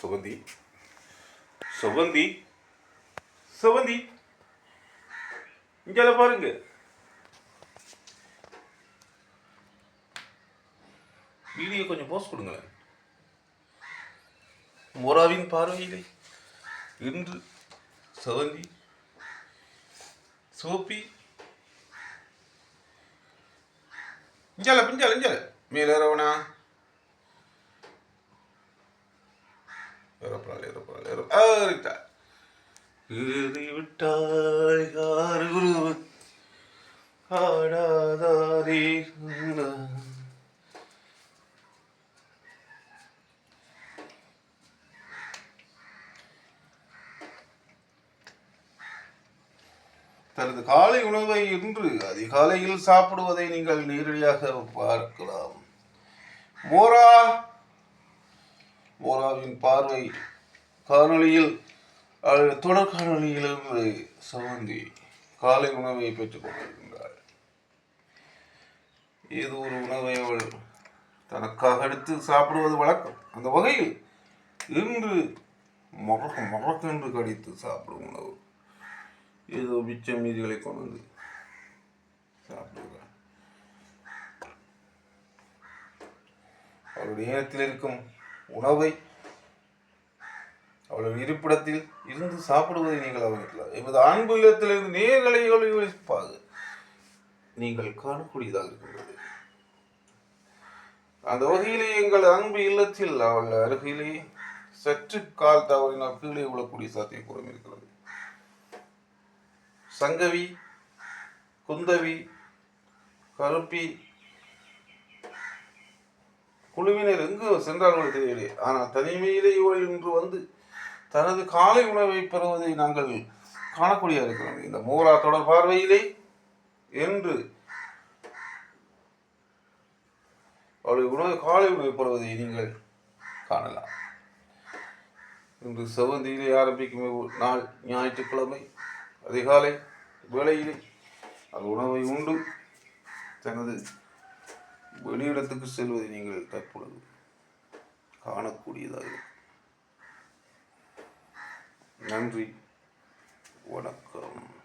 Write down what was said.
சுகந்தி. சுகந்தி. சுகந்தி. இங்கே பாருங்க. வீடியோ கொஞ்சம் போஸ்ட் கொடுங்களேன். மோராவின் பார்வையிலே இன்று சுகந்தி சோப்பி இஞ்சால பிஞ்சால இஞ்சால மேலே ரவணா விட்டாள் குரு தனது காலை உணவை இன்று அதிகாலையில் சாப்பிடுவதை நீங்கள் நேரடியாக பார்க்கலாம். மோரா மோராவின் பார்வை காணொளியில் அவள் தொடர் காணொலியிலிருந்து சவந்தி காலை உணவை பெற்றுக் கொண்டிருக்கின்றாள் ஏதோ ஒரு உணவை அவள் தனக்காக எடுத்து சாப்பிடுவது வழக்கம். அந்த வகையில் இன்று மறக்க மறக்கென்று கடித்து சாப்பிடும் உணவு. ஏதோ மிச்ச மீதிகளை கொண்டு வந்து சாப்பிடுகிறார். அவருடைய நேரத்தில் இருக்கும் உணவை அவள் இருப்பிடத்தில் இருந்து சாப்பிடுவதை நீங்கள் அவர்கள் எமது அன்பு இல்லத்திலிருந்து நேர்களை ஒளிபரப்பாக நீங்கள் காணக்கூடியதாக இருக்கின்றது. அந்த வகையிலே எங்கள் அன்பு இல்லத்தில் அவள் அருகிலே சற்று கால் தவறினால் கீழே விழக்கூடிய சாத்தியக்கூறம் இருக்கிறது. சங்கவி குந்தவி கருப்பி குழுவினர் எங்கு சென்றார்கள் தெரியவில்லை. ஆனால் தனிமையிலே இவள் இன்று வந்து தனது காலை உணவை பெறுவதை நாங்கள் காணக்கூடிய இருக்கிறோம். இந்த மூலா தொடர் பார்வையிலே என்று அவளுடைய உணவு காலை உணவை பெறுவதை நீங்கள் காணலாம். இன்று செவந்தியிலே ஆரம்பிக்கும் நாள் ஞாயிற்றுக்கிழமை அதிகாலை வேளையிலே அது உணவை உண்டு. தனது வெளியிடத்துக்கு செல்வதை நீங்கள் தற்பொழுது காணக்கூடியதாக நன்றி. வணக்கம்.